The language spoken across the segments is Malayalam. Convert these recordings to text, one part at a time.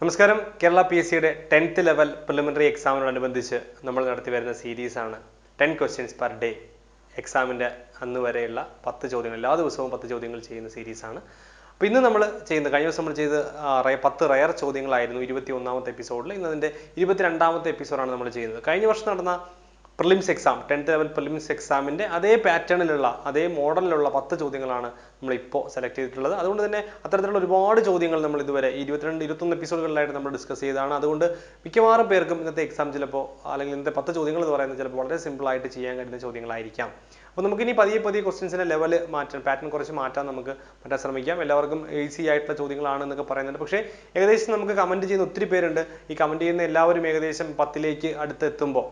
നമസ്കാരം. കേരള പി എസ് സിയുടെ ടെൻത്ത് ലെവൽ പ്രിലിമിനറി എക്സാമിനോടനുബന്ധിച്ച് നമ്മൾ നടത്തി വരുന്ന സീരീസാണ് ടെൻ ക്വസ്റ്റ്യൻസ് പെർ ഡേ എക്സാമിന്റെ അന്ന് വരെയുള്ള പത്ത് ചോദ്യങ്ങൾ എല്ലാ ദിവസവും പത്ത് ചോദ്യങ്ങൾ ചെയ്യുന്ന സീരീസാണ് അപ്പോൾ ഇന്ന് നമ്മൾ ചെയ്യുന്നത് കഴിഞ്ഞ ദിവസം നമ്മൾ ചെയ്ത് പത്ത് റയർ ചോദ്യങ്ങളായിരുന്നു ഇരുപത്തി ഒന്നാമത്തെ എപ്പിസോഡിൽ ഇന്ന് അതിന്റെ ഇരുപത്തിരണ്ടാമത്തെ എപ്പിസോഡാണ് നമ്മൾ ചെയ്യുന്നത്. കഴിഞ്ഞ വർഷം നടന്ന prelims exam tenth level prelims എക്സാമിന്റെ അതേ പാറ്റേണിലുള്ള അതേ മോഡലിലുള്ള പത്ത് ചോദ്യങ്ങളാണ് നമ്മൾ ഇപ്പോൾ സെലക്ട് ചെയ്തിട്ടുള്ളത്. അതുകൊണ്ട് തന്നെ അത്തരത്തിലുള്ള ഒരുപാട് ചോദ്യങ്ങൾ നമ്മൾ ഇതുവരെ ഇരുപത്തിരണ്ട് ഇരുപത്തൊന്ന് എപ്പിസോഡുകളിലായിട്ട് നമ്മൾ ഡിസ്കസ് ചെയ്തതാണ്. അതുകൊണ്ട് മിക്കവാറും പേർക്കും ഇന്നത്തെ എക്സാം ചിലപ്പോൾ അല്ലെങ്കിൽ ഇന്നത്തെ പത്ത് ചോദ്യങ്ങൾ എന്ന് പറയുന്നത് ചിലപ്പോൾ വളരെ സിമ്പിൾ ആയിട്ട് ചെയ്യാൻ കഴിയുന്ന ചോദ്യങ്ങളായിരിക്കാം. അപ്പോൾ നമുക്ക് ഇനി പതിയെ പതിയെ ക്വസ്റ്റ്യൻസിന്റെ ലെവൽ മാറ്റാൻ പാറ്റേൺ കുറച്ച് മാറ്റാൻ നമുക്ക് പറ്റാൻ ശ്രമിക്കാം. എല്ലാവർക്കും ഈസി ആയിട്ടുള്ള ചോദ്യങ്ങളാണ് എന്നൊക്കെ പറയുന്നുണ്ട്. പക്ഷേ ഏകദേശം നമുക്ക് കമന്റ് ചെയ്യുന്ന ഒത്തിരി പേരുണ്ട്. ഈ കമന്റ് ചെയ്യുന്ന എല്ലാവരും ഏകദേശം പത്തിലേക്ക് അടുത്തെത്തുമ്പോൾ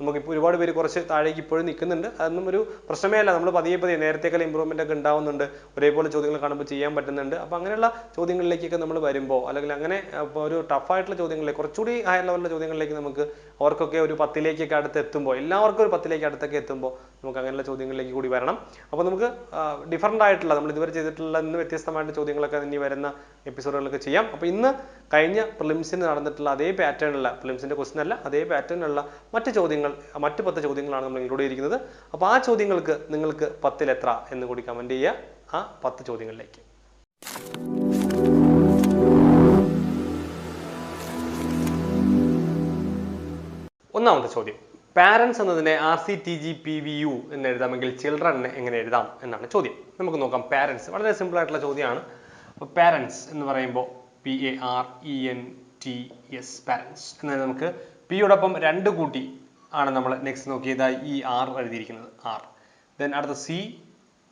നമുക്കിപ്പോൾ ഒരുപാട് പേര് കുറച്ച് താഴേക്ക് ഇപ്പോഴും നിൽക്കുന്നുണ്ട്. അതൊന്നും ഒരു പ്രശ്നമേ അല്ല. നമ്മൾ പതിയെ പതിയെ നേരത്തേക്കാൾ ഇമ്പ്രൂവ്മെന്റ് ഒക്കെ ഉണ്ടാവുന്നുണ്ട്. ഒരേപോലെ ചോദ്യങ്ങൾ കാണുമ്പോൾ ചെയ്യാൻ പറ്റുന്നുണ്ട്. അപ്പോൾ അങ്ങനെയുള്ള ചോദ്യങ്ങളിലേക്കൊക്കെ നമ്മൾ വരുമ്പോൾ അല്ലെങ്കിൽ അങ്ങനെ ഒരു ടഫായിട്ടുള്ള ചോദ്യങ്ങളിലേക്ക് കുറച്ചുകൂടി ഹയർ ലെവലിലുള്ള ചോദ്യങ്ങളിലേക്ക് നമുക്ക് അവർക്കൊക്കെ ഒരു പത്തിലേക്കൊക്കെ അടുത്ത് എത്തുമ്പോൾ എല്ലാവർക്കും ഒരു പത്തിലേക്ക് അടുത്തൊക്കെ എത്തുമ്പോൾ നമുക്ക് അങ്ങനെയുള്ള ചോദ്യങ്ങളിലേക്ക് കൂടി വരണം. അപ്പോൾ നമുക്ക് ഡിഫറന്റ് ആയിട്ടുള്ള നമ്മൾ ഇതുവരെ ചെയ്തിട്ടുള്ള ഇന്ന് വ്യത്യസ്തമായിട്ടുള്ള ചോദ്യങ്ങളൊക്കെ ഇനി വരുന്ന എപ്പിസോഡുകളൊക്കെ ചെയ്യാം. അപ്പോൾ ഇന്ന് കഴിഞ്ഞ പ്രിലിംസിന് നടന്നിട്ടുള്ള അതേ പാറ്റേണുള്ള പ്രിലിംസിന്റെ ക്വസ്റ്റൻ അല്ല അതേ പാറ്റേണുള്ള മറ്റ് ചോദ്യങ്ങൾ മറ്റ് പത്ത് ചോദ്യങ്ങളാണ് നമ്മൾ ഇൻക്ലൂഡ് ചെയ്തിരിക്കുന്നത് അപ്പോൾ ആ ചോദ്യങ്ങൾക്ക് നിങ്ങൾക്ക് പത്തിൽ എത്ര എന്ന് കൂടി കമന്റ് ചെയ്യുക. ആ പത്ത് ചോദ്യങ്ങളിലേക്ക്. ഒന്നാമത്തെ ചോദ്യം. പാരൻസ് എന്നതിനെ R C T G P V U എന്ന് എഴുതാമെങ്കിൽ ചിൽഡ്രനെ എങ്ങനെ എഴുതാം എന്നാണ് ചോദ്യം. നമുക്ക് നോക്കാം. പാരൻസ് വളരെ സിമ്പിൾ ആയിട്ടുള്ള ചോദ്യമാണ്. അപ്പോൾ പാരൻസ് എന്ന് പറയുമ്പോൾ P A R E N T S parents എന്നാൽ നമുക്ക് പിയോടൊപ്പം രണ്ട് കൂട്ടി ആണ് നമ്മൾ നെക്സ്റ്റ് നോക്കിയതായി ഈ ആർ എഴുതിയിരിക്കുന്നത്. ആർ ദെൻ അടുത്ത C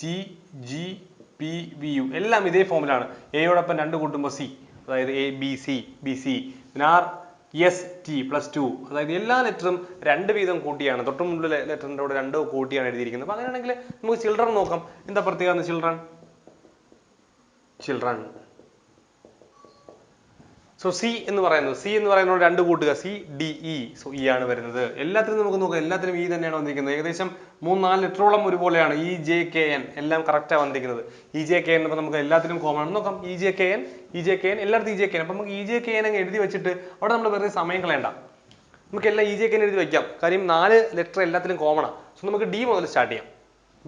T G P V U എല്ലാം ഇതേ ഫോമിലാണ് എയോടൊപ്പം രണ്ട് കൂട്ടുമ്പോൾ സി അതായത് A B C B C R S T plus two അതായത് എല്ലാ ലെറ്ററും രണ്ട് വീതം കൂട്ടിയാണ്. തൊട്ട് മുമ്പിലെ ലെറ്ററിന്റെ കൂടെ രണ്ട് കൂട്ടിയാണ് എഴുതിയിരിക്കുന്നത്. അപ്പോൾ അങ്ങനെയാണെങ്കിൽ നമുക്ക് ചിൽഡ്രൻ നോക്കാം. എന്താ പ്രത്യേകത ചിൽഡ്രൻ ചിൽഡ്രൻ സോ സി എന്ന് പറയുന്നത് സി എന്ന് പറയുന്നത് രണ്ട് കൂട്ടുക. C D E so E ആണ് വരുന്നത്. എല്ലാത്തിനും നമുക്ക് നോക്കാം. എല്ലാത്തിനും ഇ തന്നെയാണ് വന്നിരിക്കുന്നത്. ഏകദേശം മൂന്ന് നാല് ലിറ്ററോളം ഒരുപോലെയാണ് ഇ ജെ കെ എൻ എല്ലാം കറക്റ്റാണ് വന്നിരിക്കുന്നത്. ഇ ജെ കെ എൻ അപ്പോൾ നമുക്ക് എല്ലാത്തിനും കോമൺ ആണ്. നോക്കാം. E J K N E J K N എല്ലായിടത്തും ഇ ജെ കെ എൻ അപ്പം നമുക്ക് ഇ ജെ കെ എൻ അങ്ങ് എഴുതി വെച്ചിട്ട് അവിടെ നമ്മൾ വെറുതെ സമയം കളയണ്ട. നമുക്ക് എല്ലാം ഇ ജെ കെ എൻ എഴുതി വയ്ക്കാം കാര്യം നാല് ലെറ്റർ കോമൺ ആണ്. സോ നമുക്ക് ഡി മുതൽ സ്റ്റാർട്ട് ചെയ്യാം.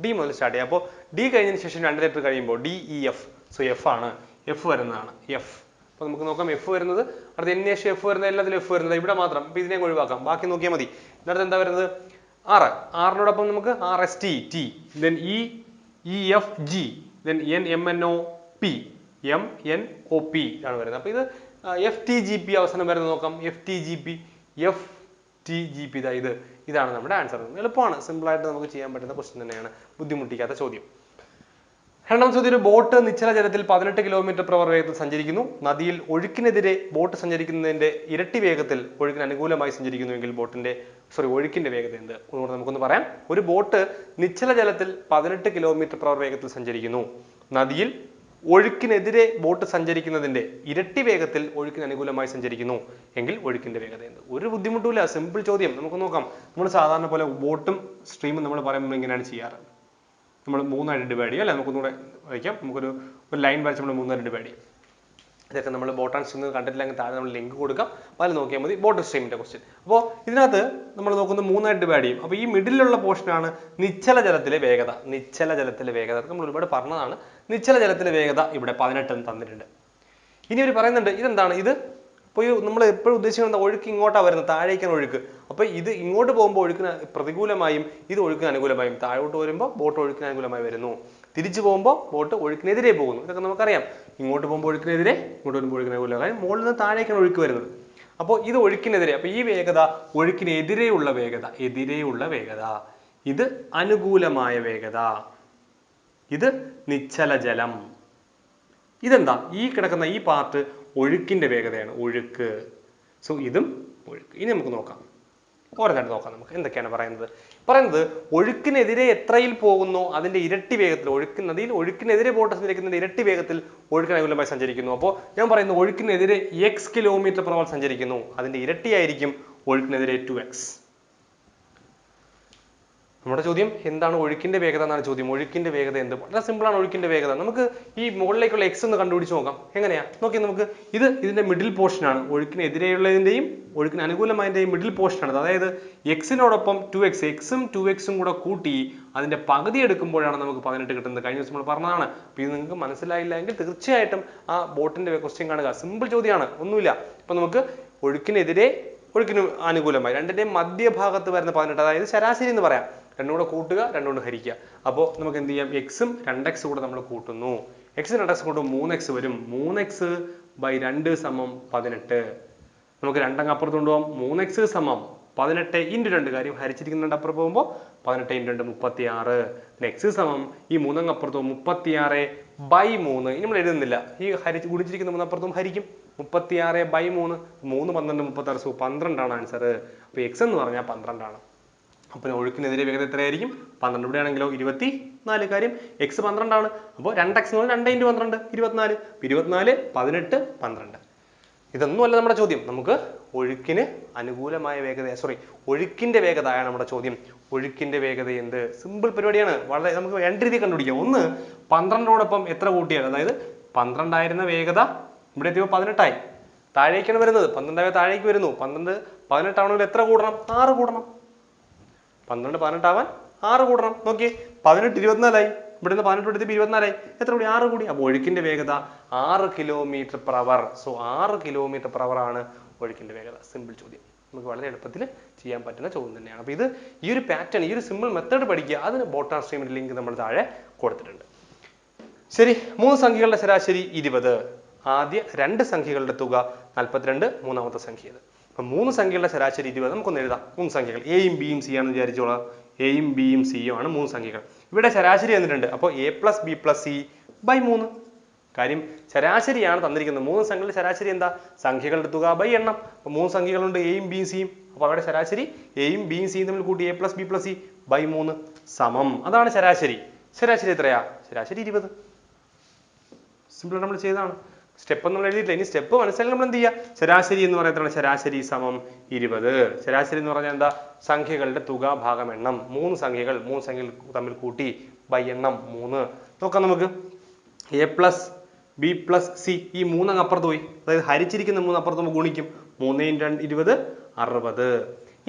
ഡി മുതൽ സ്റ്റാർട്ട് ചെയ്യാം. അപ്പോൾ ഡി കഴിഞ്ഞതിന് ശേഷം രണ്ട് ലെറ്റർ കഴിയുമ്പോൾ D E F so F ആണ്. എഫ് വരുന്നതാണ്. എഫ് അപ്പോൾ നമുക്ക് നോക്കാം എഫ് വരുന്നത് അടുത്ത എൻ എച്ച് എഫ് വരുന്നത് എല്ലാത്തിലും എഫ് വരുന്നത്. ഇവിടെ മാത്രം. അപ്പോൾ ഇതിനെ ഒഴിവാക്കാം. ബാക്കി നോക്കിയാൽ മതി. ഇതിനകത്ത് എന്താ വരുന്നത്? ആറ് ആറിനോടൊപ്പം നമുക്ക് R S T T then E E F G then N M N O P M N O P ആണ് വരുന്നത്. അപ്പോൾ ഇത് എഫ് ടി ജി പി അവസാനം വരുന്നത് നോക്കാം. F T G P F T G P ഇതാ ഇത്. ഇതാണ് നമ്മുടെ ആൻസർ എളുപ്പമാണ്. സിമ്പിളായിട്ട് നമുക്ക് ചെയ്യാൻ പറ്റുന്ന ക്വസ്റ്റ്യൻ തന്നെയാണ് ബുദ്ധിമുട്ടിക്കാത്ത ചോദ്യം. രണ്ടാമത്തെ ചോദ്യം ഒരു ബോട്ട് നിശ്ചല ജലത്തിൽ പതിനെട്ട് കിലോമീറ്റർ പ്രവർ വേഗത്തിൽ സഞ്ചരിക്കുന്നു. നദിയിൽ ഒഴുക്കിനെതിരെ ബോട്ട് സഞ്ചരിക്കുന്നതിന്റെ ഇരട്ടി വേഗത്തിൽ ഒഴുക്കിന് അനുകൂലമായി സഞ്ചരിക്കുന്നുവെങ്കിൽ ബോട്ടിന്റെ സോറി ഒഴുക്കിന്റെ വേഗത എന്ത്? ഒന്നുകൂടെ നമുക്കൊന്ന് പറയാം. ഒരു ബോട്ട് നിശ്ചല ജലത്തിൽ പതിനെട്ട് കിലോമീറ്റർ പ്രവർ വേഗത്തിൽ സഞ്ചരിക്കുന്നു. നദിയിൽ ഒഴുക്കിനെതിരെ ബോട്ട് സഞ്ചരിക്കുന്നതിന്റെ ഇരട്ടി വേഗത്തിൽ ഒഴുക്കിന് അനുകൂലമായി സഞ്ചരിക്കുന്നു. എങ്കിൽ ഒഴുക്കിന്റെ വേഗത എന്ത്? ഒരു ബുദ്ധിമുട്ടുമില്ല. സിമ്പിൾ ചോദ്യം. നമുക്ക് നോക്കാം. നമ്മൾ സാധാരണ പോലെ ബോട്ടും സ്ട്രീമും നമ്മൾ പറയുമ്പോൾ ഇങ്ങനെയാണ് ചെയ്യാറ്. നമ്മൾ മൂന്നായിട്ട് ഡിവൈഡ് ചെയ്യും അല്ലെ? നമുക്കൊന്നുകൂടെ വയ്ക്കാം നമുക്കൊരു ഒരു ലൈൻ വരച്ച് നമ്മൾ മൂന്നായിട്ട് ഡിവൈഡ് ചെയ്യും ഇതൊക്കെ നമ്മൾ ബോട്ടാൻ ആൻഡ് സ്ട്രീം കണ്ടിട്ടില്ലെങ്കിൽ താഴെ നമ്മൾ ലിങ്ക് കൊടുക്കാം. അതിൽ നോക്കിയാൽ മതി. ബോട്ട് സ്ട്രീമിന്റെ ക്വസ്റ്റ്യൻ അപ്പോൾ ഇതിനകത്ത് നമ്മൾ നോക്കുന്നത് മൂന്നായിട്ട് ഡിവൈഡ് ചെയ്യും അപ്പോൾ ഈ മിഡിലുള്ള പോർഷനാണ് നിശ്ചല ജലത്തിലെ വേഗത. നിശ്ചല ജലത്തിലെ വേഗത. നമ്മൾ ഒരുപാട് പറഞ്ഞതാണ്. നിശ്ചല ജലത്തിലെ വേഗത ഇവിടെ പതിനെട്ട് എന്ന് തന്നിട്ടുണ്ട്. ഇനി അവർ പറയുന്നുണ്ട് ഇതെന്താണ്? ഇത് ഇപ്പോൾ ഈ നമ്മൾ എപ്പോഴും ഉദ്ദേശിക്കുന്നത്? ഒഴുക്ക് ഇങ്ങോട്ടാണ് വരുന്നത് താഴേക്കാണ് ഒഴുക്ക്. അപ്പോൾ ഇത് ഇങ്ങോട്ട് പോകുമ്പോൾ ഒഴുക്കിന് പ്രതികൂലമായും ഇത് ഒഴുക്കിന് അനുകൂലമായും താഴോട്ട് വരുമ്പോൾ ബോട്ട് ഒഴുക്കിന് അനുകൂലമായി വരുന്നു. തിരിച്ചു പോകുമ്പോൾ ബോട്ട് ഒഴുക്കിനെതിരെ പോകുന്നു. ഇതൊക്കെ നമുക്കറിയാം. ഇങ്ങോട്ട് പോകുമ്പോൾ ഒഴുക്കിനെതിരെ ഇങ്ങോട്ട് വരുമ്പോൾ ഒഴുക്കിന് അനുകൂലമായി മുകളിൽ നിന്ന് താഴേക്കാണ് ഒഴുക്ക് വരുന്നത്. അപ്പോൾ ഇത് ഒഴുക്കിനെതിരെ അപ്പോൾ ഈ വേഗത ഒഴുക്കിനെതിരെയുള്ള വേഗത എതിരെയുള്ള വേഗത. ഇത് അനുകൂലമായ വേഗത. ഇത് നിശ്ചല ജലം. ഇതെന്താ? ഈ കിടക്കുന്ന ഈ പാർട്ട് ഒഴുക്കിന്റെ വേഗതയാണ്. ഒഴുക്ക്. സോ ഇതും ഒഴുക്ക്. ഇനി നമുക്ക് നോക്കാം. ഓരോന്നായിട്ട് നോക്കാം നമുക്ക്. എന്തൊക്കെയാണ് പറയുന്നത്? പറയുന്നത് ഒഴുക്കിനെതിരെ എത്രയിൽ പോകുന്നു? അതിന്റെ ഇരട്ടി വേഗത്തിൽ ഒഴുക്ക് നദിയിൽ ഒഴുക്കിനെതിരെ ബോട്ട് സഞ്ചരിക്കുന്നതിന്റെ ഇരട്ടി വേഗത്തിൽ ഒഴുക്കിന് അനുകൂലമായി സഞ്ചരിക്കുന്നു. അപ്പോൾ ഞാൻ പറയുന്നത് ഒഴുക്കിനെതിരെ എക്സ് കിലോമീറ്റർ per സഞ്ചരിക്കുന്നു. അതിന്റെ ഇരട്ടിയായിരിക്കും ഒഴുക്കിനെതിരെ ടു എക്സ് നമ്മുടെ ചോദ്യം എന്താണ് ഒഴുക്കിന്റെ വേഗത എന്നാണ് ചോദ്യം. ഒഴുക്കിന്റെ വേഗത എന്ത്? വളരെ സിമ്പിൾ ആണ് ഒഴുക്കിന്റെ വേഗത. നമുക്ക് ഈ മുകളിലേക്കുള്ള എക്സ് ഒന്ന് കണ്ടുപിടിച്ച് നോക്കാം. എങ്ങനെയാ? നോക്കി നമുക്ക്. ഇത് ഇതിന്റെ മിഡിൽ പോർഷൻ ആണ്. ഒഴുക്കിന് എതിരെയുള്ളതിന്റെയും ഒഴുക്കിന് അനുകൂലമായതിന്റെയും മിഡിൽ പോർഷൻ ആണ്. അതായത് എക്സിനോടൊപ്പം ടു എക്സ് എക്സും ടു എക്സും കൂടെ കൂട്ടി അതിന്റെ പകുതി എടുക്കുമ്പോഴാണ് നമുക്ക് പതിനെട്ട് കിട്ടുന്നത്. കഴിഞ്ഞ ദിവസം നമ്മൾ പറഞ്ഞതാണ്. അപ്പൊ ഇത് നിങ്ങൾക്ക് മനസ്സിലായില്ല എങ്കിൽ തീർച്ചയായിട്ടും ആ ബോട്ടിന്റെ ക്വസ്റ്റ്യൻ കാണുക. സിമ്പിൾ ചോദ്യമാണ്. ഒന്നുമില്ല. ഇപ്പൊ നമുക്ക് ഒഴുക്കിനെതിരെ ഒഴുക്കിന് അനുകൂലമായി. രണ്ടിന്റെയും മധ്യഭാഗത്ത് വരുന്ന പതിനെട്ട്. അതായത് ശരാശരി എന്ന് പറയാം. രണ്ടും കൂടെ കൂട്ടുക രണ്ടും കൂടെ ഹരിക്കുക. അപ്പോൾ നമുക്ക് എന്ത് ചെയ്യാം? എക്സും രണ്ട് എക്സ് കൂടെ നമ്മൾ കൂട്ടുന്നു. എക്സ് രണ്ട് എക്സ് കൂട്ടും മൂന്ന് എക്സ് വരും. മൂന്ന് എക്സ് ബൈ രണ്ട് സമം പതിനെട്ട്. നമുക്ക് രണ്ടങ്ങ് അപ്പുറത്ത് കൊണ്ടുപോകാം മൂന്ന് എക്സ് സമം പതിനെട്ട് ഇന്റു രണ്ട്. കാര്യം ഹരിച്ചിരിക്കുന്ന രണ്ട് അപ്പുറത്ത് പോകുമ്പോൾ പതിനെട്ട് ഇന്റു രണ്ട് മുപ്പത്തി ആറ് എക്സ് സമം ഈ മൂന്നങ്ങ് അപ്പുറത്ത് മുപ്പത്തി ആറ് ബൈ മൂന്ന്. ഇനി നമ്മൾ എഴുതുന്നില്ല. ഈ ഹരിച്ച് ഗുണിച്ചിരിക്കുന്ന മൂന്നപ്പുറത്തും ഹരിക്കും. മുപ്പത്തി ആറ് ബൈ മൂന്ന്. മൂന്ന് പന്ത്രണ്ട് മുപ്പത്തി ആറ് സോ പന്ത്രണ്ടാണ് ആൻസർ അപ്പോൾ എക്സ് എന്ന് പറഞ്ഞാൽ പന്ത്രണ്ടാണ്. അപ്പോൾ ഒഴുക്കിനെതിരെ വേഗത എത്രയായിരിക്കും? പന്ത്രണ്ട്. ഇവിടെ ആണെങ്കിലോ ഇരുപത്തി നാല് കാര്യം എക്സ് പന്ത്രണ്ടാണ് അപ്പോൾ രണ്ട് എക്സ് എന്ന് പറഞ്ഞാൽ രണ്ട് ഇന്റു പന്ത്രണ്ട്. ഇരുപത്തിനാല്. ഇരുപത്തിനാല് പതിനെട്ട് പന്ത്രണ്ട്. ഇതൊന്നുമല്ല നമ്മുടെ ചോദ്യം. നമുക്ക് ഒഴുക്കിന് അനുകൂലമായ വേഗത സോറി ഒഴുക്കിന്റെ വേഗതയാണ് നമ്മുടെ ചോദ്യം. ഒഴുക്കിന്റെ വേഗത എന്ത്? സിമ്പിൾ പരിപാടിയാണ്. വളരെ നമുക്ക് രണ്ട് രീതി കണ്ടുപിടിക്കാം. ഒന്ന് പന്ത്രണ്ടോടൊപ്പം എത്ര കൂട്ടിയാൽ? അതായത് പന്ത്രണ്ടായിരുന്ന വേഗത ഇവിടെ എത്തിയപ്പോൾ പതിനെട്ടായി. താഴേക്കാണ് വരുന്നത്. പന്ത്രണ്ടായ താഴേക്ക് വരുന്നു. പന്ത്രണ്ട് പതിനെട്ടാവണമെങ്കിൽ എത്ര കൂടണം? ആറ് കൂടണം. പന്ത്രണ്ട് പതിനെട്ടാവാൻ ആറ് കൂടണം. നോക്കിയേ പതിനെട്ട് ഇരുപത്തിനാലായി. ഇവിടെ നിന്ന് പതിനെട്ട് എടുത്ത് ഇരുപത്തിനാലായി. എത്ര കൂടി? ആറ് കൂടി. അപ്പോൾ ഒഴുക്കിന്റെ വേഗത ആറ് കിലോമീറ്റർ പെർ അവർ സോ ആറ് കിലോമീറ്റർ പെർ അവർ ആണ് ഒഴുക്കിന്റെ വേഗത. സിമ്പിൾ ചോദ്യം. നമുക്ക് വളരെ എളുപ്പത്തിൽ ചെയ്യാൻ പറ്റുന്ന ചോദ്യം തന്നെയാണ്. അപ്പോൾ ഇത് ഈ ഒരു പാറ്റേൺ ഈ ഒരു സിമ്പിൾ മെത്തേഡ് പഠിക്കുക അതിന് ബോട്ടാർ സ്ട്രീമിന്റെ ലിങ്ക് നമ്മൾ താഴെ കൊടുത്തിട്ടുണ്ട്. ശരി മൂന്ന് സംഖ്യകളുടെ ശരാശരി ഇരുപത്. ആദ്യ രണ്ട് സംഖ്യകളുടെ തുക. നാൽപ്പത്തിരണ്ട് മൂന്നാമത്തെ സംഖ്യ ഇത് അപ്പൊ മൂന്ന് സംഖ്യകളുടെ ശരാശരി ഇരുപത് നമുക്കൊന്ന് എഴുതാം. മൂന്ന് സംഖ്യകൾ. എയും ബിയും സി ആണെന്ന് വിചാരിച്ചോളാം. എയും ബിയും സിയും ആണ് മൂന്ന് സംഖ്യകൾ. ഇവിടെ ശരാശരി തന്നിട്ടുണ്ട്. അപ്പോൾ A plus B plus C by മൂന്ന്. കാര്യം ശരാശരിയാണ് തന്നിരിക്കുന്നത്. മൂന്ന് സംഖ്യകളുടെ ശരാശരി എന്താ? സംഖ്യകളുടെ തുക ബൈ എണ്ണം. അപ്പോൾ മൂന്ന് സംഖ്യകളുണ്ട് എയും ബിയും സിയും അപ്പോൾ അവിടെ ശരാശരി എയും ബിയും സിയും തമ്മിൽ കൂട്ടി A plus B plus C by മൂന്ന് സമം. അതാണ് ശരാശരി. ശരാശരി എത്രയാ? ശരാശരി ഇരുപത്. സിമ്പിൾ നമ്മൾ ചെയ്തതാണ്. സ്റ്റെപ്പ് നമ്മൾ എഴുതിയിട്ടില്ല. ഇനി സ്റ്റെപ്പ് മനസ്സിലാക്കി നമ്മൾ എന്ത് ചെയ്യുക ശരാശരി എന്ന് പറയുന്നതാണ് ശരാശരി സമം ഇരുപത്. ശരാശരി എന്ന് പറഞ്ഞാൽ എന്താ? സംഖ്യകളുടെ തുക ഭാഗം എണ്ണം. മൂന്ന് സംഖ്യകൾ. മൂന്ന് സംഖ്യകൾ തമ്മിൽ കൂട്ടി ബൈ എണ്ണം മൂന്ന്. നോക്കാം നമുക്ക്. A plus B plus C ഈ മൂന്നങ്ങ് അപ്പുറത്ത് പോയി. അതായത് ഹരിച്ചിരിക്കുന്ന മൂന്ന് അപ്പുറത്ത് നമുക്ക് ഗുണിക്കും മൂന്നേയും രണ്ട് ഇരുപത് അറുപത്.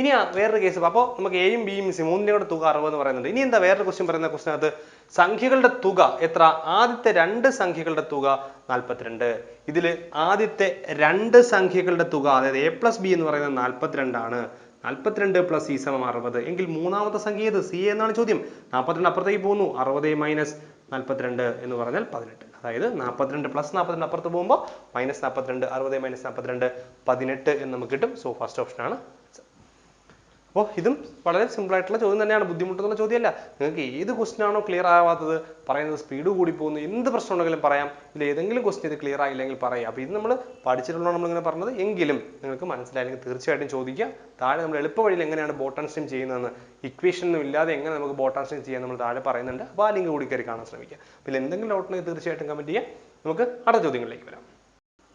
ഇനി ആ വേറൊരു കേസ് അപ്പോൾ നമുക്ക് എയും ബിയും സി മൂന്നിന്റെ കൂടെ തുക അറുപത് എന്ന് പറയുന്നുണ്ട്. ഇനി എന്താ വേറൊരു ക്വസ്റ്റ്യൻ പറയുന്ന ക്വസ്റ്റ്യൻ അത്? സംഖ്യകളുടെ തുക. എത്ര? ആദ്യത്തെ രണ്ട് സംഖ്യകളുടെ തുക നാൽപ്പത്തിരണ്ട് ഇതിൽ ആദ്യത്തെ രണ്ട് സംഖ്യകളുടെ തുക അതായത് എ പ്ലസ് ബി എന്ന് പറയുന്നത് നാൽപ്പത്തിരണ്ടാണ് നാൽപ്പത്തിരണ്ട് പ്ലസ് സി സമം അറുപത്. എങ്കിൽ മൂന്നാമത്തെ സംഖ്യ ഏത്? സി എന്നാണ് ചോദ്യം. നാൽപ്പത്തിരണ്ട് അപ്പുറത്തേക്ക് പോകുന്നു. അറുപത് മൈനസ് നാൽപ്പത്തിരണ്ട് എന്ന് പറഞ്ഞാൽ പതിനെട്ട്. അതായത് നാൽപ്പത്തിരണ്ട് പ്ലസ് നാൽപ്പത്തിരണ്ട് അപ്പുറത്ത് പോകുമ്പോൾ മൈനസ് നാൽപ്പത്തിരണ്ട് അറുപത് മൈനസ് നാൽപ്പത്തിരണ്ട് പതിനെട്ട് എന്ന് നമുക്ക് കിട്ടും. സോ ഫസ്റ്റ് ഓപ്ഷനാണ് അപ്പോൾ ഇതും വളരെ സിമ്പിൾ ആയിട്ടുള്ള ചോദ്യം തന്നെയാണ്. ബുദ്ധിമുട്ടുള്ള ചോദ്യമല്ല. നിങ്ങൾക്ക് ഏത് ക്വസ്റ്റ്യൻ ആണോ ക്ലിയർ ആവാത്തത് പറയുന്നത് സ്പീഡ് കൂടി പോകുന്നു എന്ത് പ്രശ്നം ഉണ്ടെങ്കിലും പറയാം. ഇല്ല ഏതെങ്കിലും ക്വസ്റ്റ്യൻ ഇത് ക്ലിയർ ആയില്ലെങ്കിൽ പറയാം. അപ്പോൾ ഇത് നമ്മൾ പഠിച്ചിട്ടുള്ള നമ്മളിങ്ങനെ പറഞ്ഞത്. എങ്കിലും നിങ്ങൾക്ക് മനസ്സിലായില്ലെങ്കിൽ തീർച്ചയായിട്ടും ചോദിക്കുക താഴെ നമ്മൾ എളുപ്പ വഴിയിൽ എങ്ങനെയാണ് ബോട്ടൺ സ്ട്രീം ചെയ്യുന്നതെന്ന്. ഇക്വേഷനൊന്നും ഇല്ലാതെ എങ്ങനെ നമുക്ക് ബോട്ടൺ സ്ട്രീം ചെയ്യാൻ നമ്മൾ താഴെ പറയുന്നുണ്ട്. അപ്പോൾ ആ ലിങ്ക് കൂടി കയറി കാണാൻ ശ്രമിക്കുക അപ്പോൾ എന്തെങ്കിലും ഡൗട്ട് ഉണ്ടെങ്കിൽ തീർച്ചയായിട്ടും കമന്റ് ചെയ്യുക നമുക്ക് അടുത്ത ചോദ്യങ്ങളിലേക്ക് വരാം.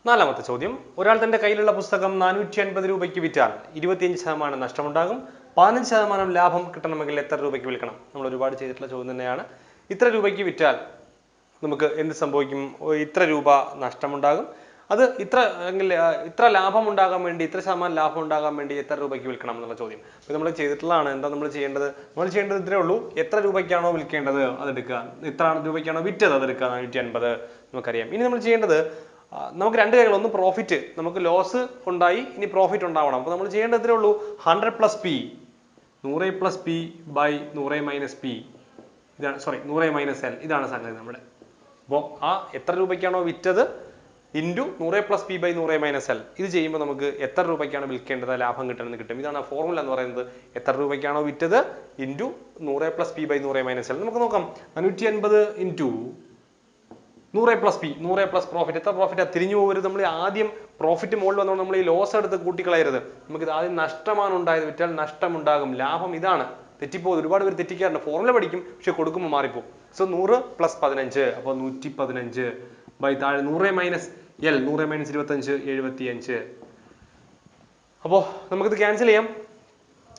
നാലാമത്തെ ചോദ്യം. ഒരാൾ തന്റെ കയ്യിലുള്ള പുസ്തകം നാനൂറ്റി അൻപത് രൂപയ്ക്ക് വിറ്റാൽ ഇരുപത്തിയഞ്ച് ശതമാനം നഷ്ടമുണ്ടാകും. പതിനഞ്ച് ശതമാനം ലാഭം കിട്ടണമെങ്കിൽ എത്ര രൂപയ്ക്ക് വിൽക്കണം? നമ്മൾ ഒരുപാട് ചെയ്തിട്ടുള്ള ചോദ്യം തന്നെയാണ്. ഇത്ര രൂപയ്ക്ക് വിറ്റാൽ നമുക്ക് എന്ത് സംഭവിക്കും? ഇത്ര രൂപ നഷ്ടമുണ്ടാകും. അത് ഇത്ര അല്ലെങ്കിൽ ഇത്ര ലാഭം ഉണ്ടാകാൻ വേണ്ടി ഇത്ര ശതമാനം ലാഭം ഉണ്ടാകാൻ വേണ്ടി എത്ര രൂപയ്ക്ക് വിൽക്കണം എന്നുള്ള ചോദ്യം. അപ്പോൾ നമ്മൾ ചെയ്തിട്ടുള്ളതാണ്. എന്താ നമ്മൾ ചെയ്യേണ്ടത്? നമ്മൾ ചെയ്യേണ്ടത് ഇത്രേ ഉള്ളൂ. എത്ര രൂപയ്ക്കാണോ വിൽക്കേണ്ടത് അതെടുക്കുക. ഇത്ര രൂപയ്ക്കാണോ വിറ്റത് അതെടുക്കുക? നാനൂറ്റി അൻപത് നമുക്കറിയാം. ഇനി നമ്മൾ ചെയ്യേണ്ടത് നമുക്ക് രണ്ട് കാര്യങ്ങൾ. ഒന്ന് പ്രോഫിറ്റ് നമുക്ക് ലോസ് ഉണ്ടായി ഇനി പ്രോഫിറ്റ് ഉണ്ടാവണം. അപ്പോൾ നമ്മൾ ചെയ്യേണ്ടത് ഇത്രേ ഉള്ളൂ. ഹൺഡ്രഡ് പ്ലസ് പി നൂറ് പ്ലസ് പി ബൈ നൂറ് മൈനസ് പി ഇതാണ് സോറി നൂറ് മൈനസ് എൽ ഇതാണ് സംഗതി നമ്മുടെ. അപ്പോൾ ആ എത്ര രൂപയ്ക്കാണോ വിറ്റത്? ഇന്റു നൂറ് പ്ലസ് പി ബൈ നൂറ് മൈനസ് എൽ ഇത് ചെയ്യുമ്പോൾ നമുക്ക് എത്ര രൂപയ്ക്കാണ് വിൽക്കേണ്ടത്? ലാഭം കിട്ടണമെന്ന് കിട്ടും. ഇതാണ് ഫോർമുല എന്ന് പറയുന്നത്. എത്ര രൂപയ്ക്കാണോ വിറ്റത്? ഇന്റു നൂറ് പ്ലസ് പി ബൈ നൂറ് മൈനസ് എൽ നമുക്ക് നോക്കാം. നാനൂറ്റി അൻപത് ഇന്റു നൂറ് പ്ലസ് പി നൂറ് പ്ലസ് പ്രോഫിറ്റ് എത്ര പ്രോഫിറ്റ് തിരിഞ്ഞു പോകരുത്. നമ്മൾ ആദ്യം പ്രോഫിറ്റ് മുകളിൽ വന്നുകൊണ്ട് നമ്മൾ ഈ ലോസ് എടുത്ത് കൂട്ടിക്കളയരുത്. നമുക്ക് ഇത് ആദ്യം നഷ്ടമാണ് ഉണ്ടായത് വിറ്റാൽ നഷ്ടമുണ്ടാകും. ലാഭം ഇതാണ്. തെറ്റിപ്പോകും. ഒരുപാട് പേര് തെറ്റിക്കാറുണ്ട്. ഫോർമുല പഠിക്കും പക്ഷെ കൊടുക്കുമ്പോൾ മാറിപ്പോകും. സോ നൂറ് പ്ലസ് പതിനഞ്ച്. അപ്പോൾ നൂറ്റി പതിനഞ്ച് ബൈ താഴെ നൂറ് മൈനസ് എൽ നൂറ് മൈനസ് ഇരുപത്തഞ്ച് എഴുപത്തി അഞ്ച് അപ്പോൾ നമുക്കിത് ക്യാൻസൽ ചെയ്യാം.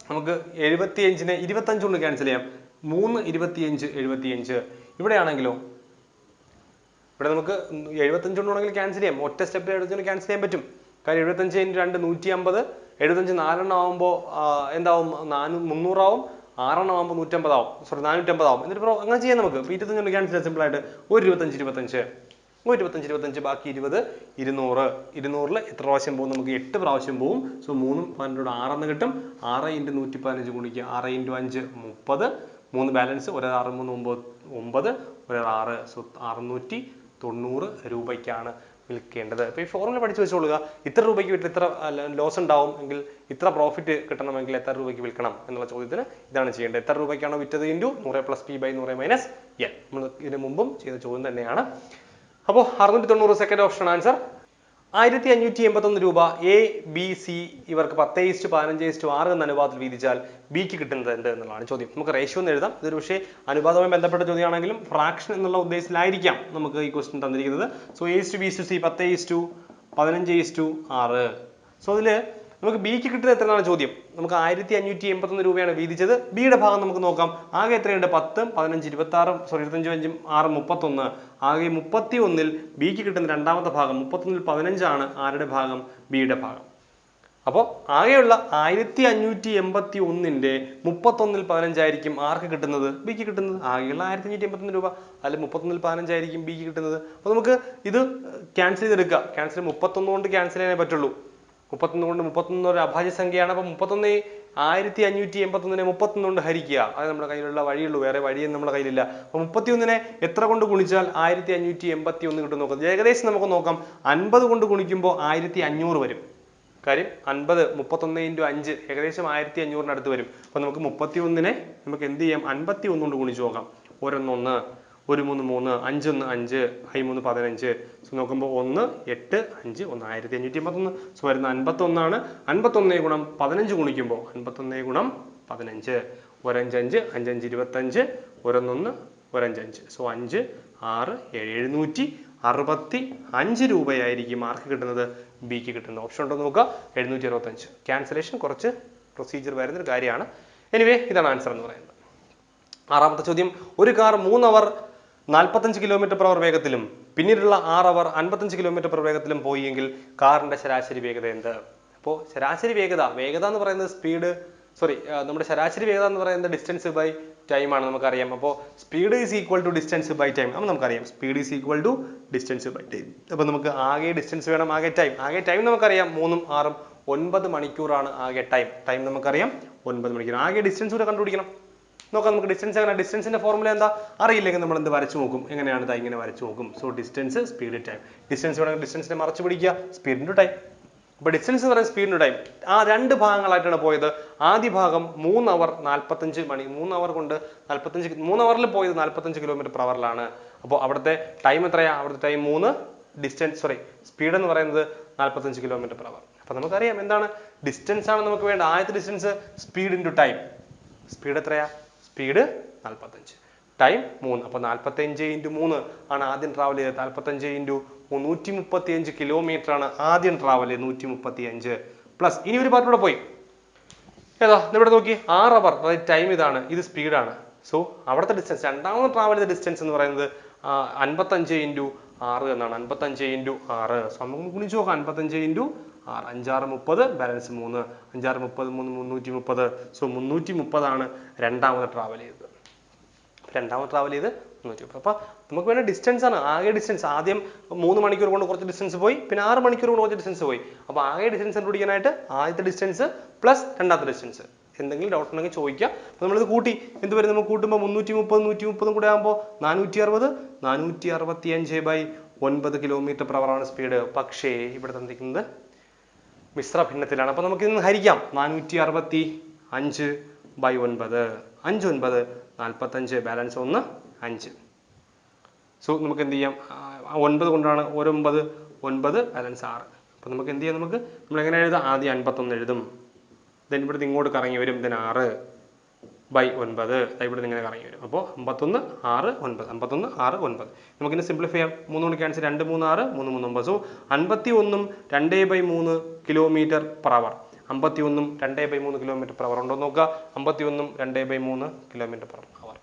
നമുക്ക് എഴുപത്തിയഞ്ചിനെ ഇരുപത്തഞ്ച് കൊണ്ട് ക്യാൻസൽ ചെയ്യാം. മൂന്ന് ഇരുപത്തിയഞ്ച് എഴുപത്തിയഞ്ച്. ഇവിടെയാണെങ്കിലോ ഇവിടെ നമുക്ക് എഴുപത്തഞ്ച് കൊണ്ടാണെങ്കിൽ ക്യാൻസൽ ചെയ്യാം. ഒറ്റ സ്റ്റെപ്പിൽ എഴുപത്തഞ്ച് ക്യാൻസൽ ചെയ്യാൻ പറ്റും. കാര്യം എഴുപത്തഞ്ച് രണ്ട് നൂറ്റി അമ്പത് എഴുപത്തഞ്ച് നാലെണ്ണം ആവുമ്പോൾ എന്താവും? നാനൂ മുന്നൂറാവും. ആറെണ്ണം ആവുമ്പോൾ നൂറ്റമ്പതാവും. സോറി നാനൂറ്റമ്പതാവും. എന്നിട്ട് ഇപ്പോൾ അങ്ങനെ ചെയ്യാം നമുക്ക്. ഇരുപത്തഞ്ച് ക്യാൻസൽ സിമ്പിൾ ആയിട്ട് ഒരു ഇരുപത്തഞ്ച് ഇരുപത്തഞ്ച്. ഇരുപത്തഞ്ച് ഇരുപത്തഞ്ച് ബാക്കി ഇരുപത് ഇരുന്നൂറ്. ഇരുന്നൂറിൽ എത്ര പ്രാവശ്യം പോകും? നമുക്ക് എട്ട് പ്രാവശ്യം പോകും. സോ മൂന്നും പന്ത്രണ്ട് ആറെന്ന് കിട്ടും. ആറ് ഇന്റു നൂറ്റി പതിനഞ്ച് ഗുണിക്കുക. ആറ് ഇന്റു അഞ്ച് മുപ്പത്. മൂന്ന് ബാലൻസ് ഒരു ആറ് മൂന്ന് ഒമ്പത് ഒമ്പത്. ഒരു ആറ് സോ അറുന്നൂറ്റി തൊണ്ണൂറ് രൂപയ്ക്കാണ് വിൽക്കേണ്ടത്. അപ്പോൾ ഈ ഫോർമുല പഠിച്ചു വെച്ചോളുക. ഇത്ര രൂപയ്ക്ക് വിറ്റ് ഇത്ര ലോസ് ഉണ്ടാവും എങ്കിൽ ഇത്ര പ്രോഫിറ്റ് കിട്ടണമെങ്കിൽ എത്ര രൂപയ്ക്ക് വിൽക്കണം എന്നുള്ള ചോദ്യത്തിന് ഇതാണ് ചെയ്യേണ്ടത്. എത്ര രൂപയ്ക്കാണോ വിറ്റത് ഇന്റു നൂറ് പ്ലസ് പി ബൈ നൂറ് മൈനസ് എൻ നമ്മൾ ഇതിനു മുമ്പും ചെയ്ത ചോദ്യം തന്നെയാണ്. അപ്പോൾ അറുന്നൂറ്റി തൊണ്ണൂറ് സെക്കൻഡ് ഓപ്ഷൻ ആൻസർ ആയിരത്തി അഞ്ഞൂറ്റി എൺപത്തൊന്ന് രൂപ എ ബി സി ഇവർക്ക് പത്ത് ഇസ്റ്റ് പതിനഞ്ച് ഇസ്റ്റ് ആറ് എന്ന അനുപാതത്തിൽ വീതിച്ചാൽ ബിക്ക് കിട്ടുന്നത് എന്ത് എന്നുള്ളതാണ് ചോദ്യം. നമുക്ക് റേഷ്യോ എന്ന് എഴുതാം. ഇതൊരു പക്ഷേ അനുപാതവുമായി ബന്ധപ്പെട്ട ചോദ്യമാണെങ്കിലും ഫ്രാക്ഷൻ എന്നുള്ള ഉദ്ദേശത്തിലായിരിക്കാം നമുക്ക് ഈ ക്വസ്റ്റ്യൻ തന്നിരിക്കുന്നത്. So A is to B is to C പത്ത് ഇസ്റ്റു പതിനഞ്ച് ഇസ്റ്റു ആറ്. സോ അതിൽ നമുക്ക് ബിക്ക് കിട്ടുന്നത് എത്രയാണ് ചോദ്യം? നമുക്ക് ആയിരത്തി അഞ്ഞൂറ്റി എൺപത്തൊന്ന് രൂപയാണ് വീതിച്ചത്. ബിയുടെ ഭാഗം നമുക്ക് നോക്കാം. ആകെ എത്രയുണ്ട്? പത്ത് പതിനഞ്ച് ഇരുപത്തി ആറും സോറി ഇരുപത്തഞ്ചും അഞ്ചും ആറ് മുപ്പത്തൊന്ന്. ആകെ മുപ്പത്തി ഒന്നിൽ ബിക്ക് കിട്ടുന്ന രണ്ടാമത്തെ ഭാഗം മുപ്പത്തൊന്നിൽ പതിനഞ്ചാണ് ആരുടെ ഭാഗം? ബിയുടെ ഭാഗം. അപ്പോൾ ആകെയുള്ള ആയിരത്തി അഞ്ഞൂറ്റി എൺപത്തി ഒന്നിന്റെ മുപ്പത്തൊന്നിൽ പതിനഞ്ചായിരിക്കും ആർക്ക് കിട്ടുന്നത്? ബിക്ക് കിട്ടുന്നത്. ആകെയുള്ള ആയിരത്തി അഞ്ഞൂറ്റി എൺപത്തൊന്ന് രൂപ. അതിൽ മുപ്പത്തൊന്നിൽ പതിനഞ്ചായിരിക്കും ബിക്ക് കിട്ടുന്നത്. അപ്പോൾ നമുക്ക് ഇത് ക്യാൻസൽ ചെയ്തെടുക്കുക. ക്യാൻസൽ മുപ്പത്തൊന്ന് കൊണ്ട് ക്യാൻസൽ ചെയ്യാനേ പറ്റുള്ളൂ. മുപ്പത്തൊന്ന് കൊണ്ട് മുപ്പത്തൊന്ന് ഒരു അഭാജ്യ സംഖ്യയാണ്. അപ്പം മുപ്പത്തൊന്ന് ആയിരത്തി അഞ്ഞൂറ്റി എൺപത്തൊന്നിനെ മുപ്പത്തൊന്ന് കൊണ്ട് ഹരിക്കുക. അത് നമ്മുടെ കയ്യിലുള്ള വഴിയുള്ളൂ. വേറെ വഴിയൊന്നും നമ്മുടെ കയ്യിലില്ല. അപ്പോൾ മുപ്പത്തിയൊന്നിനെ എത്ര കൊണ്ട് ഗുണിച്ചാൽ ആയിരത്തി അഞ്ഞൂറ്റി എൺപത്തി ഒന്ന് കിട്ടും നോക്കാം. ഏകദേശം നമുക്ക് നോക്കാം. അൻപത് കൊണ്ട് ഗുണിക്കുമ്പോൾ ആയിരത്തി അഞ്ഞൂറ് വരും. കാര്യം അൻപത് മുപ്പത്തൊന്ന് ഇന്റു അഞ്ച് ഏകദേശം ആയിരത്തി അഞ്ഞൂറിനടുത്ത് വരും. അപ്പോൾ നമുക്ക് മുപ്പത്തി ഒന്നിനെ നമുക്ക് എന്ത് ചെയ്യാം? അൻപത്തി ഒന്ന് കൊണ്ട് ഗുണിച്ച് നോക്കാം. ഒരൊന്നൊന്ന് ഒരു മൂന്ന് മൂന്ന് അഞ്ചൊന്ന് അഞ്ച് ഐ മൂന്ന് പതിനഞ്ച്. സോ നോക്കുമ്പോൾ ഒന്ന് എട്ട് അഞ്ച് ഒന്ന് ആയിരത്തി അഞ്ഞൂറ്റി അമ്പത്തൊന്ന് സോ വരുന്ന അൻപത്തൊന്നാണ്. അൻപത്തൊന്നേ ഗുണം പതിനഞ്ച് ഗുണിക്കുമ്പോൾ അൻപത്തൊന്നേ ഗുണം പതിനഞ്ച്. ഒരഞ്ചഞ്ച് അഞ്ചഞ്ച് ഇരുപത്തഞ്ച് ഒരൊന്നൊന്ന് ഒരഞ്ചഞ്ച്. സോ അഞ്ച് ആറ് ഏഴ് എഴുന്നൂറ്റി അറുപത്തി അഞ്ച് രൂപയായിരിക്കും ആർക്ക് കിട്ടുന്നത്. ബിക്ക് കിട്ടുന്നത് ഓപ്ഷൻ ഉണ്ടോ നോക്കുക. എഴുന്നൂറ്റി അറുപത്തഞ്ച്. ക്യാൻസലേഷൻ കുറച്ച് പ്രൊസീജിയർ വരുന്നൊരു കാര്യമാണ്. എനിവേ ഇതാണ് ആൻസർ എന്ന് പറയുന്നത്. ആറാമത്തെ ചോദ്യം. ഒരു കാർ മൂന്ന് അവർ നാൽപ്പത്തഞ്ച് കിലോമീറ്റർ പെർ അവർ വേഗത്തിലും പിന്നീടുള്ള ആറ് അവർ അൻപത്തഞ്ച് കിലോമീറ്റർ പെർ വേഗത്തിലും പോയി എങ്കിൽ കാറിന്റെ ശരാശരി വേഗത എന്ത്? അപ്പോൾ ശരാശരി വേഗത വേഗത എന്ന് പറയുന്നത് സ്പീഡ് സോറി നമ്മുടെ ശരാശരി വേഗത എന്ന് പറയുന്നത് ഡിസ്റ്റൻസ് ബൈ ടൈം ആണ് നമുക്കറിയാം. അപ്പോൾ speed is equal to distance by time അപ്പോൾ നമുക്കറിയാം speed is equal to distance by time അപ്പോൾ നമുക്ക് ആകെ ഡിസ്റ്റൻസ് വേണം ആകെ ടൈം ആകെ ടൈം നമുക്കറിയാം മൂന്നും ആറും ഒൻപത് മണിക്കൂറാണ് ആകെ ടൈം ടൈം നമുക്കറിയാം ഒൻപത് മണിക്കൂർ. ആകെ ഡിസ്റ്റൻസ് കൂടെ കണ്ടുപിടിക്കണം. നോക്കാം നമുക്ക് ഡിസ്റ്റൻസ് എങ്ങനെ ഡിസ്റ്റൻസിന്റെ ഫോർമുല എന്താ? അറിയില്ലെങ്കിൽ നമ്മൾ എന്ത് വരച്ചു നോക്കും? എങ്ങനെയാണ് ഇതാ ഇങ്ങനെ വരച്ചു നോക്കും? So distance speed time distance വേണമെങ്കിൽ ഡിസ്റ്റൻസിനെ മറച്ചു പിടിക്കുക. സ്പീഡ് ടു അപ്പോൾ ഡിസ്റ്റൻസ് എന്ന് പറയുന്നത് സ്പീഡ് ടു ആ രണ്ട് ഭാഗങ്ങളായിട്ടാണ് പോയത്. ആദ്യ ഭാഗം മൂന്ന് അവർ നാൽപ്പത്തഞ്ച് മണി. മൂന്ന് അവർ കൊണ്ട് നാൽപ്പത്തഞ്ച് മൂന്ന് അവറിൽ പോയത് നാൽപ്പത്തഞ്ച് കിലോമീറ്റർ per hour-ലാണ് അപ്പോൾ അവിടുത്തെ ടൈം എത്രയാ? അവിടുത്തെ ടൈം മൂന്ന്. ഡിസ്റ്റൻസ് സോറി സ്പീഡ് എന്ന് പറയുന്നത് നാൽപ്പത്തഞ്ച് കിലോമീറ്റർ per hour. അപ്പോൾ നമുക്കറിയാം എന്താണ്? ഡിസ്റ്റൻസ് ആണ് നമുക്ക് വേണ്ട ആദ്യത്തെ distance speed into time speed എത്രയാ? സ്പീഡ് നാൽപ്പത്തഞ്ച് ടൈം മൂന്ന്. അപ്പോൾ നാൽപ്പത്തഞ്ച് ഇന്റു മൂന്ന് ആണ് ആദ്യം ട്രാവൽ ചെയ്തത്. നാൽപ്പത്തഞ്ച് ഇന്റു നൂറ്റി മുപ്പത്തി അഞ്ച് കിലോമീറ്റർ ആണ് ആദ്യം ട്രാവൽ ചെയ്തത് നൂറ്റി മുപ്പത്തി അഞ്ച് പ്ലസ് ഇനി ഒരു പാർട്ടിലൂടെ പോയി. ഏതാ? ഇവിടെ നോക്കി? ആറ് അവർ അതായത് ടൈം ഇതാണ്. ഇത് സ്പീഡാണ് സോ അവിടുത്തെ ഡിസ്റ്റൻസ് രണ്ടാമത് ട്രാവൽ ചെയ്ത ഡിസ്റ്റൻസ് എന്ന് പറയുന്നത് അൻപത്തഞ്ച് ഇന്റു ആറ് എന്നാണ്. അൻപത്തഞ്ച് ഇന്റു ആറ്. സോ നമുക്ക് ഗുണിച്ച് നോക്കാം. അൻപത്തഞ്ച് ഇന്റു ആറ് അഞ്ചാറ് മുപ്പത് ബാലൻസ് മൂന്ന്. അഞ്ചാറ് മുപ്പത് മൂന്ന് മുന്നൂറ്റി മുപ്പത്. സോ മുന്നൂറ്റി മുപ്പതാണ് രണ്ടാമത് ട്രാവൽ ചെയ്തത്. രണ്ടാമത് ട്രാവൽ ചെയ്ത് മുന്നൂറ്റി മുപ്പത്. അപ്പോൾ നമുക്ക് വേണ്ട ഡിസ്റ്റൻസ് ആണ്. ആകെ ഡിസ്റ്റൻസ് ആദ്യം മൂന്ന് മണിക്കൂർ കൊണ്ട് കുറച്ച് ഡിസ്റ്റൻസ് പോയി. പിന്നെ ആറ് മണിക്കൂർ കൊണ്ട് കുറച്ച് ഡിസ്റ്റൻസ് പോയി. അപ്പോൾ ആകെ ഡിസ്റ്റൻസ് കണ്ടുപിടിക്കാനായിട്ട് ആദ്യത്തെ ഡിസ്റ്റൻസ് പ്ലസ് രണ്ടാമത്തെ ഡിസ്റ്റൻസ് എന്തെങ്കിലും ഡൗട്ട് ഉണ്ടെങ്കിൽ ചോദിക്കുക. അപ്പോൾ നമ്മളിത് കൂട്ടി. എന്ത് വരും? നമുക്ക് കൂട്ടുമ്പോൾ മുന്നൂറ്റി മുപ്പത് നൂറ്റി മുപ്പതും കൂടെ ആകുമ്പോൾ നാനൂറ്റി അറുപത്. നാനൂറ്റി അറുപത്തി അഞ്ച് ബൈ ഒൻപത് കിലോമീറ്റർ hour ആണ് സ്പീഡ് പക്ഷേ ഇവിടെ തന്നിരിക്കുന്നത് മിശ്ര ഭിന്നത്തിലാണ്. അപ്പോൾ നമുക്ക് ഇന്ന് ഹരിക്കാം. നാനൂറ്റി അറുപത്തി അഞ്ച് ബൈ ഒൻപത്. അഞ്ച് ഒൻപത് നാൽപ്പത്തഞ്ച് ബാലൻസ് ഒന്ന് അഞ്ച്. സോ നമുക്ക് എന്ത് ചെയ്യാം? ഒൻപത് കൊണ്ടാണ് ഒരൊമ്പത് ഒൻപത് ബാലൻസ് ആറ്. അപ്പോൾ നമുക്ക് എന്ത് ചെയ്യാം നമുക്ക്? നമ്മൾ എങ്ങനെ എഴുതാം? ആദ്യം അൻപത്തൊന്ന് എഴുതും. ദെൻ ഇവിടുന്ന് ഇങ്ങോട്ട് കറങ്ങി വരും. ദെൻ ആറ്. ബൈ ഒൻപത്. ഇവിടെ ഇങ്ങനെ കറങ്ങി വരും. അപ്പോൾ അമ്പത്തൊന്ന് ആറ് ഒൻപത്. അമ്പത്തൊന്ന് ആറ് ഒൻപത്. നമുക്കിനി സിംപ്ലിഫൈ ചെയ്യാം. മൂന്ന് മണിക്ക് ആൻസർ രണ്ട് മൂന്ന് ആറ് മൂന്ന് മൂന്ന് ഒമ്പത് സോ അൻപത്തി ഒന്നും രണ്ട് ബൈ മൂന്ന് കിലോമീറ്റർ പെർ അവർ അമ്പത്തി ഒന്നും രണ്ടേ ബൈ മൂന്ന് കിലോമീറ്റർ പെർ അവർ ഉണ്ടോ നോക്കുക. അമ്പത്തി ഒന്നും രണ്ടേ ബൈ മൂന്ന് കിലോമീറ്റർ പെർ അവർ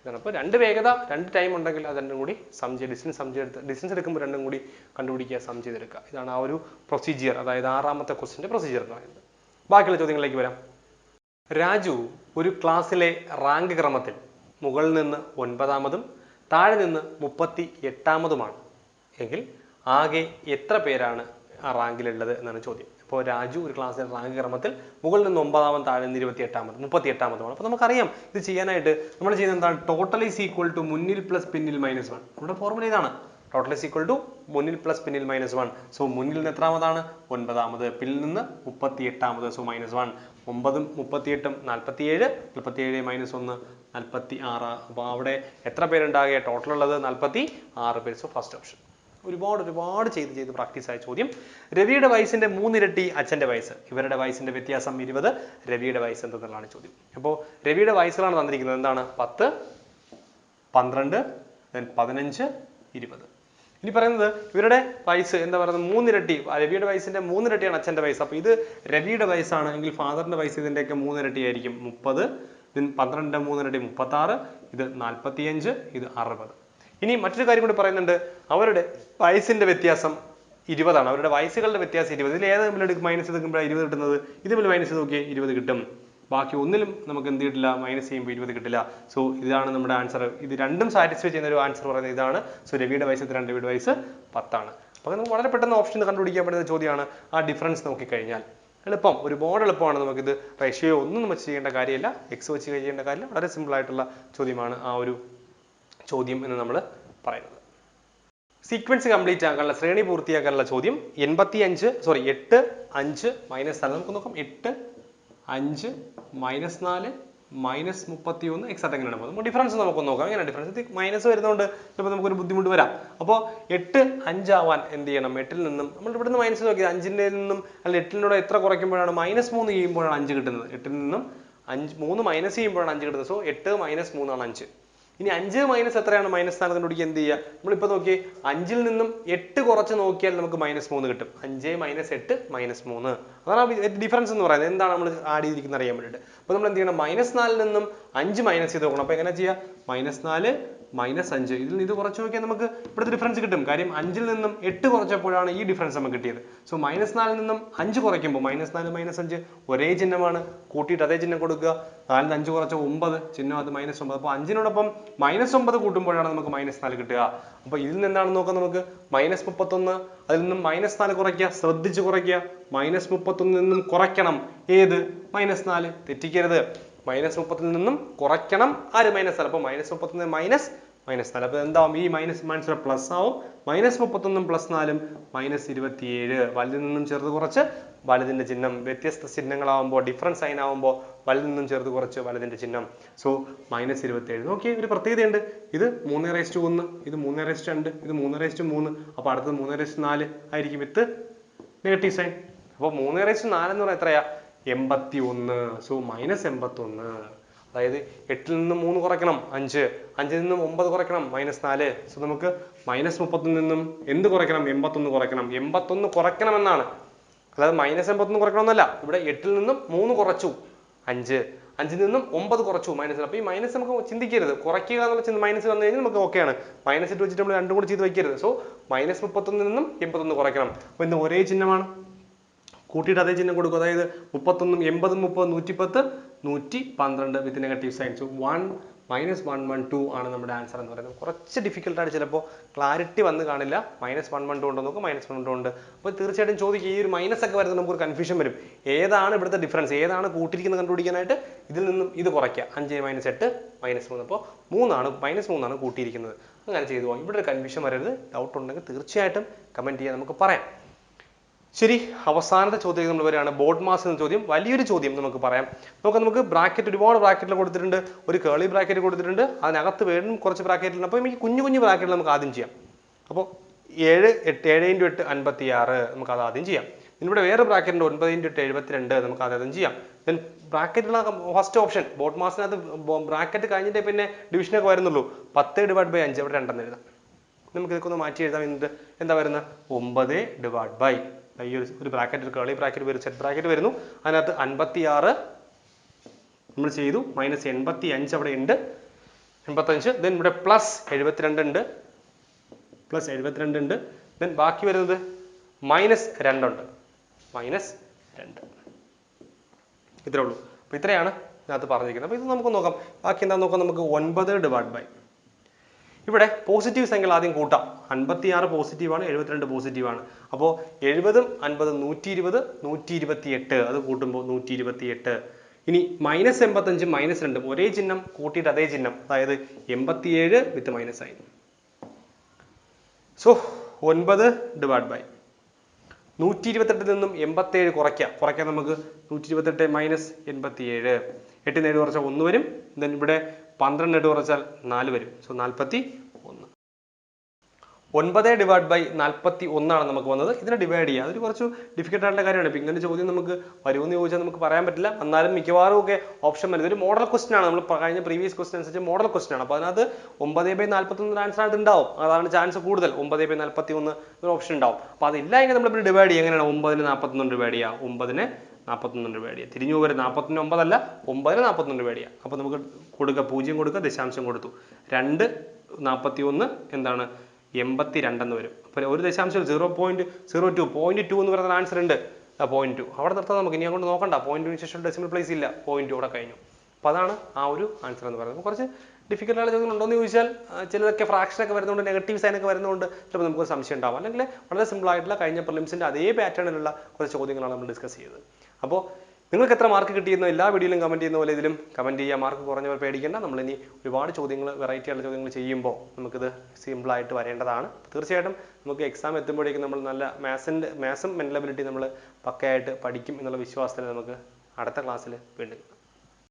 ഇതാണ് അപ്പോൾ രണ്ട് വേഗത രണ്ട് ടൈം ഉണ്ടെങ്കിൽ അത് രണ്ടും കൂടി സം ചെയ്ത് ഡിസ്റ്റൻസ് സം ചെയ്ത് ഡിസ്റ്റൻസ് എടുക്കുമ്പോൾ രണ്ടും കൂടി കണ്ടുപിടിക്കുക സം ചെയ്തെടുക്കുക. ഇതാണ് ആ ഒരു പ്രൊസീജിയർ അതായത് ആറാമത്തെ ക്വസ്റ്റിന്റെ പ്രൊസീജിയർ എന്ന് പറയുന്നത്. ബാക്കിയുള്ള ചോദ്യങ്ങളിലേക്ക് വരാം. രാജു ഒരു ക്ലാസ്സിലെ റാങ്ക് ക്രമത്തിൽ മുകളിൽ നിന്ന് ഒൻപതാമതും താഴെ നിന്ന് മുപ്പത്തി എട്ടാമതുമാണ് എങ്കിൽ ആകെ എത്ര പേരാണ് ആ റാങ്കിലുള്ളത് എന്നാണ് ചോദ്യം. അപ്പോൾ രാജു ഒരു ക്ലാസ്സിലെ റാങ്ക് ക്രമത്തിൽ മുകളിൽ നിന്ന് ഒമ്പതാമത് താഴെ നിന്ന് ഇരുപത്തി എട്ടാമത് മുപ്പത്തി എട്ടാമതുമാണ് അപ്പോൾ നമുക്കറിയാം ഇത് ചെയ്യാനായിട്ട് നമ്മൾ ചെയ്യുന്നത് എന്താണ്? ടോട്ടൽ ഈസ് ഈക്വൽ ടു മുന്നിൽ പ്ലസ് പിന്നിൽ മൈനസ് വൺ നമ്മുടെ ഫോർമുല ഇതാണ്. ടോട്ടൽ is ഈക്വൽ ടു മുന്നിൽ പ്ലസ് പിന്നിൽ മൈനസ് വൺ സോ മുന്നിൽ നിന്ന് എത്രാമതാണ്? ഒൻപതാമത്. പിന്നിൽ നിന്ന് മുപ്പത്തി എട്ടാമത് സോ മൈനസ് വൺ ഒമ്പതും മുപ്പത്തിയെട്ടും നാൽപ്പത്തിയേഴ് നാൽപ്പത്തിയേഴ് മൈനസ് ഒന്ന് നാൽപ്പത്തി ആറ് അപ്പോൾ അവിടെ എത്ര പേരുണ്ടാകുക ടോട്ടൽ ഉള്ളത് നാൽപ്പത്തി ആറ് പേര്. സോ ഫസ്റ്റ് ഓപ്ഷൻ ഒരുപാട് ഒരുപാട് ചെയ്ത് ചെയ്ത് പ്രാക്ടീസ് ആയ ചോദ്യം. രവിയുടെ വയസ്സിന്റെ മൂന്നിരട്ടി അച്ഛന്റെ വയസ്സ്. ഇവരുടെ വയസ്സിന്റെ വ്യത്യാസം ഇരുപത്. രവിയുടെ വയസ്സ് എന്തെന്നുള്ളതാണ് ചോദ്യം. അപ്പോൾ രവിയുടെ വയസ്സുകളാണ് തന്നിരിക്കുന്നത്. എന്താണ്? പത്ത് പന്ത്രണ്ട് then പതിനഞ്ച് ഇരുപത്. ഇനി പറയുന്നത് ഇവരുടെ വയസ്സ് എന്താ പറയുന്നത് മൂന്നിരട്ടി രവിയുടെ വയസ്സിന്റെ മൂന്നിരട്ടിയാണ് അച്ഛന്റെ വയസ്സ്. അപ്പൊ ഇത് രവിയുടെ വയസ്സാണ് എങ്കിൽ ഫാദറിന്റെ വയസ്സ് ഇതിന്റെയൊക്കെ മൂന്നിരട്ടി ആയിരിക്കും മുപ്പത് then പന്ത്രണ്ട് മൂന്നിരട്ടി മുപ്പത്തി ആറ് ഇത് നാൽപ്പത്തിയഞ്ച് ഇത് അറുപത്. ഇനി മറ്റൊരു കാര്യം കൂടി പറയുന്നുണ്ട്. അവരുടെ വയസ്സിന്റെ വ്യത്യാസം ഇരുപതാണ്. അവരുടെ വയസ്സുകളുടെ വ്യത്യാസം ഇരുപത്. ഇതിൽ ഏത് തമ്മിൽ മൈനസ് എടുക്കുമ്പോഴാണ് ഇരുപത് കിട്ടുന്നത്. ഇത് തമ്മിൽ മൈനസ് നോക്കിയാൽ ഇരുപത് കിട്ടും. ബാക്കി ഒന്നിലും നമുക്ക് എന്ത് കിട്ടില്ല മൈനസ് ചെയ്യുമ്പോൾ ഇരുപത് കിട്ടില്ല. സോ ഇതാണ് നമ്മുടെ ആൻസർ ഇത് രണ്ടും സാറ്റിസ്ഫൈ ചെയ്യുന്ന ഒരു ആൻസർ പറയുന്നത് ഇതാണ്. സോ രവിയുടെ വയസ്സ് രണ്ട് രവിയുടെ വയസ്സ് പത്താണ്. അപ്പോൾ നമുക്ക് വളരെ പെട്ടെന്ന് ഓപ്ഷൻ കണ്ടുപിടിക്കാൻ പറ്റുന്ന ചോദ്യമാണ്. ആ ഡിഫറൻസ് നോക്കിക്കഴിഞ്ഞാൽ. എളുപ്പം. ഒരുപാട് എളുപ്പമാണ് നമുക്കിത്. റേഷ്യോ ഒന്നും നമ്മൾ ചെയ്യേണ്ട കാര്യമില്ല. എക്സ് വെച്ച് ചെയ്യേണ്ട കാര്യമില്ല. വളരെ സിമ്പിൾ ആയിട്ടുള്ള ചോദ്യമാണ് ആ ഒരു ചോദ്യം എന്ന് നമ്മൾ പറയുന്നത്. സീക്വൻസ് കംപ്ലീറ്റ് ആക്കാനുള്ള ശ്രേണി പൂർത്തിയാക്കാനുള്ള ചോദ്യം എൺപത്തി അഞ്ച് സോറി എട്ട് അഞ്ച് മൈനസ് അല്ല നമുക്ക് നോക്കാം. എട്ട് അഞ്ച് മൈനസ് നാല് മൈനസ് മുപ്പത്തി ഒന്ന് എക്സാക്ട് എങ്ങനെയാണ് പോകുന്നത് ഡിഫറൻസ് നമുക്ക് നോക്കാം. എങ്ങനെ ഡിഫറൻസ് മൈനസ് വരുന്നതുകൊണ്ട് ചിലപ്പോൾ നമുക്കൊരു ബുദ്ധിമുട്ട് വരാം. അപ്പോൾ എട്ട് അഞ്ചാവാൻ എന്ത് ചെയ്യണം? എട്ടിൽ നിന്നും നമ്മൾ ഇവിടെ നിന്ന് മൈനസ് നോക്കിയത് അഞ്ചിന്റെ നിന്നും അല്ല എട്ടിനോട് എത്ര കുറയ്ക്കുമ്പോഴാണ് മൈനസ് മൂന്ന് ചെയ്യുമ്പോഴാണ് അഞ്ച് കിട്ടുന്നത്. എട്ടിൽ നിന്നും അഞ്ച് മൂന്ന് മൈനസ് ചെയ്യുമ്പോഴാണ് അഞ്ച് കിട്ടുന്നത്. സോ എട്ട് മൈനസ് മൂന്നാണ് അഞ്ച്. ഇനി അഞ്ച് മൈനസ് എത്രയാണ്? മൈനസ് നാല് കണ്ടുപിടിക്കുക എന്ത് ചെയ്യുക? നമ്മളിപ്പോൾ നോക്കി അഞ്ചിൽ നിന്നും എട്ട് കുറച്ച് നോക്കിയാൽ നമുക്ക് മൈനസ് മൂന്ന് കിട്ടും. അഞ്ച് മൈനസ് എട്ട് മൈനസ് മൂന്ന്. അതാണ് ഡിഫറൻസ് എന്ന് പറയുന്നത്. എന്താണ് നമ്മൾ ആഡ് ചെയ്തിരിക്കുന്നത് അറിയാൻ വേണ്ടിയിട്ട്. അപ്പോൾ നമ്മൾ എന്ത് ചെയ്യണം? മൈനസ് നാലിൽ നിന്നും അഞ്ച് മൈനസ് ചെയ്ത് നോക്കണം അപ്പോൾ എങ്ങനെ ചെയ്യുക? മൈനസ് നാല് മൈനസ് അഞ്ച്. ഇതിൽ നിന്ന് ഇത് കുറച്ച് നോക്കിയാൽ നമുക്ക് ഇവിടുത്തെ ഡിഫറൻസ് കിട്ടും. കാര്യം അഞ്ചിൽ നിന്നും എട്ട് കുറച്ചപ്പോഴാണ് ഈ ഡിഫറൻസ് നമുക്ക് കിട്ടിയത്. സോ മൈനസ് നാലിൽ നിന്നും അഞ്ച് കുറയ്ക്കുമ്പോൾ മൈനസ് നാല് മൈനസ് അഞ്ച് ഒരേ ചിഹ്നമാണ്. കൂട്ടിയിട്ട് അതേ ചിഹ്നം കൊടുക്കുക. നാലിൽ അഞ്ച് കുറച്ച ഒമ്പത് ചിഹ്നം അത് മൈനസ് ഒമ്പത്. അപ്പോൾ അഞ്ചിനോടൊപ്പം മൈനസ് ഒമ്പത് കൂട്ടുമ്പോഴാണ് നമുക്ക് മൈനസ് നാല് കിട്ടുക. അപ്പോൾ ഇതിൽ നിന്നാണ് നോക്കാം നമുക്ക്? മൈനസ് മുപ്പത്തൊന്ന് അതിൽ നിന്നും മൈനസ് നാല് കുറയ്ക്കുക. ശ്രദ്ധിച്ച് കുറയ്ക്കുക. മൈനസ് മുപ്പത്തൊന്നിൽ നിന്നും കുറയ്ക്കണം. ഏത്? മൈനസ് നാല്. തെറ്റിക്കരുത്. മൈനസ് മുപ്പത്തിൽ നിന്നും കുറയ്ക്കണം. ആര് മൈനസ് അല്ല? അപ്പോൾ മൈനസ് മുപ്പത്തിൽ നിന്ന് മൈനസ് മൈനസ് നാല്. അപ്പോൾ എന്താവും? ഈ മൈനസ് മൈനസ് പ്ലസ് ആവും. മൈനസ് മുപ്പത്തൊന്നും പ്ലസ് നാലും മൈനസ് ഇരുപത്തിയേഴ്. വലുതിൽ നിന്നും ചെറുത് കുറച്ച് വലുതിന്റെ ചിഹ്നം വ്യത്യസ്ത ചിഹ്നങ്ങളാവുമ്പോൾ ഡിഫറൻസ് സൈൻ ആവുമ്പോൾ വലുതിൽ നിന്നും ചെറുത് കുറച്ച് വലുതിന്റെ ചിഹ്നം. സോ മൈനസ് ഇരുപത്തിയേഴ്. നോക്കി ഒരു പ്രത്യേകതയുണ്ട്. ഇത് മൂന്ന് റേസ്റ്റ് ഒന്ന് ഇത് മൂന്ന് റേസ്റ്റ് രണ്ട് ഇത് മൂന്ന് റേസ്റ്റ് മൂന്ന്. അപ്പോൾ അടുത്തത് മൂന്ന് റേസ്റ്റ് നാല് ആയിരിക്കും വിത്ത് നെഗറ്റീവ് സൈൻ അപ്പോൾ മൂന്ന് റേസ്റ്റ് എന്ന് പറഞ്ഞാൽ എത്രയാ? എൺപത്തി ഒന്ന് സോ മൈനസ് എൺപത്തി ഒന്ന് അതായത് എട്ടിൽ നിന്ന് മൂന്ന് കുറയ്ക്കണം അഞ്ച്. അഞ്ചിൽ നിന്നും ഒമ്പത് കുറയ്ക്കണം മൈനസ് നാല്. സോ നമുക്ക് മൈനസ് മുപ്പത്തൊന്നിൽ നിന്നും എന്ത് കുറയ്ക്കണം? എൺപത്തൊന്ന് കുറയ്ക്കണം. എൺപത്തൊന്ന് കുറയ്ക്കണമെന്നാണ്. അതായത് മൈനസ് എൺപത്തൊന്ന് കുറയ്ക്കണമെന്നല്ല. ഇവിടെ എട്ടിൽ നിന്നും മൂന്ന് കുറച്ചു അഞ്ച്. അഞ്ചിൽ നിന്നും ഒമ്പത് കുറച്ചു മൈനസ് അപ്പോൾ ഈ മൈനസ് നമുക്ക് ചിന്തിക്കരുത്. കുറയ്ക്കുക എന്നുള്ള ചിന്ത മൈനസ് വന്നു കഴിഞ്ഞാൽ നമുക്ക് ഓക്കെയാണ് മൈനസ് ഇട്ട് വെച്ചിട്ട് നമ്മൾ രണ്ടും കൂടി ചെയ്ത് വെക്കരുത് സോ മൈനസ് മുപ്പത്തൊന്നിൽ നിന്നും എൺപത്തൊന്ന് കുറയ്ക്കണം. അപ്പോൾ ഇന്ന് ഒരേ ചിഹ്നമാണ്. കൂട്ടിയിട്ട് അതേ ചിഹ്നം കൊടുക്കും. അതായത് മുപ്പത്തൊന്നും എൺപതും മുപ്പത് നൂറ്റിപ്പത്ത് നൂറ്റി പന്ത്രണ്ട് with negative signs one minus one one two ആണ് നമ്മുടെ ആൻസർ എന്ന് പറയുന്നത്. കുറച്ച് ഡിഫിക്കൽട്ടായിട്ട് ചിലപ്പോൾ ക്ലാരിറ്റി വന്ന് കാണില്ല. മൈനസ് വൺ വൺ ടു ഉണ്ടോ നോക്കും. മൈനസ് വൺ ടു ഉണ്ട്. അപ്പോൾ തീർച്ചയായിട്ടും ചോദിക്കും. ഈ ഒരു മൈനസ് ഒക്കെ വരുന്നത് നമുക്കൊരു കൺഫ്യൂഷൻ വരും. ഏതാണ് ഇവിടുത്തെ ഡിഫറൻസ് ഏതാണ് കൂട്ടിയിരിക്കുന്നത് കണ്ടുപിടിക്കാനായിട്ട്? ഇതിൽ നിന്നും ഇത് കുറയ്ക്കുക. അഞ്ച് മൈനസ് എട്ട് മൈനസ് മൂന്ന്. അപ്പോൾ മൂന്നാണ് മൈനസ് മൂന്നാണ് കൂട്ടിയിരിക്കുന്നത്. അങ്ങനെ ചെയ്തു പോകാം ഇവിടെ ഒരു കൺഫ്യൂഷൻ വരരുത്. ഡൗട്ട് ഉണ്ടെങ്കിൽ തീർച്ചയായിട്ടും കമന്റ് ചെയ്യാൻ നമുക്ക് പറയാം. ശരി അവസാനത്തെ ചോദ്യം നമ്മൾ വരികയാണ്. ബോർഡ് മാസ് എന്ന ചോദ്യം വലിയൊരു ചോദ്യം നമുക്ക് പറയാം. നമുക്ക് നമുക്ക് ബ്രാക്കറ്റ് ഒരുപാട് ബ്രാക്കറ്റിൽ കൊടുത്തിട്ടുണ്ട്. ഒരു കേളി ബ്രാക്കറ്റ് കൊടുത്തിട്ടുണ്ട്. അതിനകത്ത് വേണം കുറച്ച് ബ്രാക്കറ്റിൽ അപ്പോൾ ഈ കുഞ്ഞു കുഞ്ഞു ബ്രാക്കറ്റിൽ നമുക്ക് ആദ്യം ചെയ്യാം. അപ്പോൾ ഏഴ് എട്ട് ഏഴ് ഇന്റു എട്ട് അൻപത്തി ആറ് നമുക്ക് അത് ആദ്യം ചെയ്യാം. ഇവിടെ വേറെ ബ്രാക്കറ്റ് ഉണ്ട് ഒൻപത് ഇന്റു എട്ട് എഴുപത്തിരണ്ട് നമുക്ക് ആദ്യം ചെയ്യാം. ദെൻ ബ്രാക്കറ്റിലുള്ള ഫസ്റ്റ് ഓപ്ഷൻ ബോട്ട് മാസിനകത്ത് ബ്രാക്കറ്റ് കഴിഞ്ഞിട്ടേ പിന്നെ ഡിവിഷനൊക്കെ വരുന്നുള്ളൂ. പത്ത് ഡിവൈഡ് ബൈ അഞ്ച് അവിടെ രണ്ടെന്ന് എഴുതാം. നമുക്ക് ഇതൊക്കെ ഒന്ന് മാറ്റി എഴുതാം. എന്നിട്ട് എന്താ വരുന്നത്? ഒമ്പത് ഡിവൈഡ് ബൈ ഈ ഒരു ഒരു ബ്രാക്കറ്റ് കേളി ബ്രാക്കറ്റ് വരും സെറ്റ് ബ്രാക്കറ്റ് വരുന്നു. അതിനകത്ത് അൻപത്തി ആറ് നമ്മൾ ചെയ്തു. മൈനസ് എൺപത്തി അഞ്ച് അവിടെ ഉണ്ട്. എൺപത്തഞ്ച് ദെൻ ഇവിടെ പ്ലസ് എഴുപത്തിരണ്ട് ഉണ്ട്. പ്ലസ് എഴുപത്തിരണ്ട് ഉണ്ട്. ദെൻ ബാക്കി വരുന്നത് മൈനസ് രണ്ടുണ്ട്. മൈനസ് രണ്ട്. ഇത്രേ ഉള്ളൂ. അപ്പോൾ ഇത്രയാണ് ഇതിനകത്ത് പറഞ്ഞിരിക്കുന്നത്. അപ്പോൾ ഇത് നമുക്ക് നോക്കാം. ബാക്കി എന്താ നോക്കാം? നമുക്ക് ഒൻപത് ഡിവൈഡ് ബൈ ഇവിടെ പോസിറ്റീവ് സംഖ്യകൾ ആദ്യം കൂട്ടാം. അൻപത്തി ആറ് പോസിറ്റീവാണ് എഴുപത്തിരണ്ട് പോസിറ്റീവാണ് അപ്പോൾ എഴുപതും അൻപതും നൂറ്റി ഇരുപത് നൂറ്റി ഇരുപത്തി എട്ട് അത് കൂട്ടുമ്പോൾ നൂറ്റി ഇരുപത്തി എട്ട് ഇനി മൈനസ് എൺപത്തഞ്ചും മൈനസ് രണ്ടും. ഒരേ ചിഹ്നം കൂട്ടിയിട്ട് അതേ ചിഹ്നം. അതായത് എൺപത്തിയേഴ് വിത്ത് മൈനസ് ആയി. സോ ഒൻപത് ഡിവൈഡ് ബൈ നൂറ്റി ഇരുപത്തെട്ടിൽ നിന്നും എൺപത്തേഴ് കുറയ്ക്കാം. കുറയ്ക്കാൻ നമുക്ക് നൂറ്റി ഇരുപത്തെട്ട് മൈനസ് എൺപത്തിയേഴ്. എട്ടിന് ഏഴ് കുറച്ചാൽ ഒന്ന് വരും. ദെൻ ഇവിടെ പന്ത്രണ്ട് ഇട്ട് കുറച്ചാൽ നാല് വരും. സോ നാൽപ്പത്തി ഒന്ന് ഒൻപത് ഡിവൈഡ് ബൈ നാൽപ്പത്തി ഒന്നാണ് നമുക്ക് വന്നത്. ഇതിനെ ഡിവൈഡ് ചെയ്യുക അതൊരു കുറച്ച് ഡിഫിക്കൽട്ട് ആയിട്ടുള്ള കാര്യമാണ്. ഇപ്പം ഇങ്ങനെ ചോദ്യം നമുക്ക് വരുമെന്ന് ചോദിച്ചാൽ നമുക്ക് പറയാൻ പറ്റില്ല. എന്നാലും മിക്കവാറും ഒക്കെ ഓപ്ഷൻ വരുന്നത് ഒരു മോഡൽ ക്വസ്റ്റൻ ആണ്. നമ്മൾ കഴിഞ്ഞ പ്രീവിയസ് ക്വസ്റ്റൻ അനുസരിച്ച് മോഡൽ ക്വസ്റ്റൻ ആണ്. അപ്പോൾ അതിനകത്ത് ഒമ്പത് ബൈ നാൽപ്പത്തി ഒന്ന് ആൻസർ ആയിട്ട് ഉണ്ടാവും അതാണ് ചാൻസ് കൂടുതൽ. ഒമ്പത് ബൈ നാൽപ്പത്തി ഒന്ന് ഒരു ഓപ്ഷൻ ഉണ്ടാവും. അപ്പോൾ അതില്ല എങ്കിൽ നമ്മൾ ഡിവൈഡ് ചെയ്യുക. എങ്ങനെയാണ്? ഒമ്പതിന് നാൽപ്പത്തൊന്ന് ഡിവൈഡ് ചെയ്യുക. ഒമ്പതിന് നാൽപ്പത്തൊന്ന് രൂപ ചെയ്യുക തിരിഞ്ഞു പോകരുത് നാൽപ്പത്തൊന്ന് ഒമ്പതല്ല ഒമ്പതിന് നാൽപ്പത്തൊന്ന് ഡിവൈഡ് ചെയ്യുക അപ്പോൾ നമുക്ക് കൊടുക്കുക പൂജ്യം കൊടുക്കുക ദശാംശം കൊടുത്തു. രണ്ട് നാൽപ്പത്തി ഒന്ന് എന്താണ്? എൺപത്തി രണ്ടെന്ന് വരും. അപ്പോൾ ഒരു ദശാംശം zero point zero two point two എന്ന് പറയുന്ന ആൻസർ ഉണ്ട്. പോയിന്റ് ടു അവിടെ നിർത്താൻ നമുക്ക്. ഇനി അങ്ങോട്ട് നോക്കണ്ട. പോയിന്റിന് ശേഷം ഡെസിമൽ പ്ലേസ് ഇല്ല. പോയിന്റ് അവിടെ കഴിഞ്ഞു. അപ്പോൾ അതാണ് ആ ഒരു ആൻസർ എന്ന് പറയുന്നത്. കുറച്ച് ഡിഫിക്കൽട്ട് ആയ ചോദ്യങ്ങൾ ഉണ്ടോ എന്ന് ചോദിച്ചാൽ ചിലതൊക്കെ ഫ്രാക്ഷൻ ഒക്കെ വരുന്നതുകൊണ്ട് നെഗറ്റീവ് സൈൻ ഒക്കെ വരുന്നതുകൊണ്ട് ചിലപ്പോൾ നമുക്ക് സംശയം ഉണ്ടാവും. അല്ലെങ്കിൽ വളരെ സിമ്പിൾ ആയിട്ടുള്ള കഴിഞ്ഞ പ്രിലിംസിന്റെ അതേ പാറ്റേണിലുള്ള കുറച്ച് ചോദ്യങ്ങളാണ് നമ്മൾ ഡിസ്കസ് ചെയ്തത്. അപ്പോൾ നിങ്ങൾക്ക് എത്ര മാർക്ക് കിട്ടിയെന്നോ എല്ലാ വീഡിയോയിലും കമന്റ് ചെയ്യുന്ന പോലെ ഇതിലും കമന്റ് ചെയ്യുക. മാർക്ക് കുറഞ്ഞവർ പേടിക്കേണ്ട. നമ്മളിനി ഒരുപാട് ചോദ്യങ്ങൾ വെറൈറ്റി ആയിട്ടുള്ള ചോദ്യങ്ങൾ ചെയ്യുമ്പോൾ നമുക്കിത് സിമ്പിളായിട്ട് വരേണ്ടതാണ്. തീർച്ചയായിട്ടും നമുക്ക് എക്സാം എത്തുമ്പോഴേക്കും നമ്മൾ നല്ല മാത്സിന്റെ മാത്സും മെന്റലബിലിറ്റി നമ്മൾ പക്കയായിട്ട് പഠിക്കും എന്നുള്ള വിശ്വാസത്തിൽ നമുക്ക് അടുത്ത ക്ലാസ്സിൽ വീണ്ടും.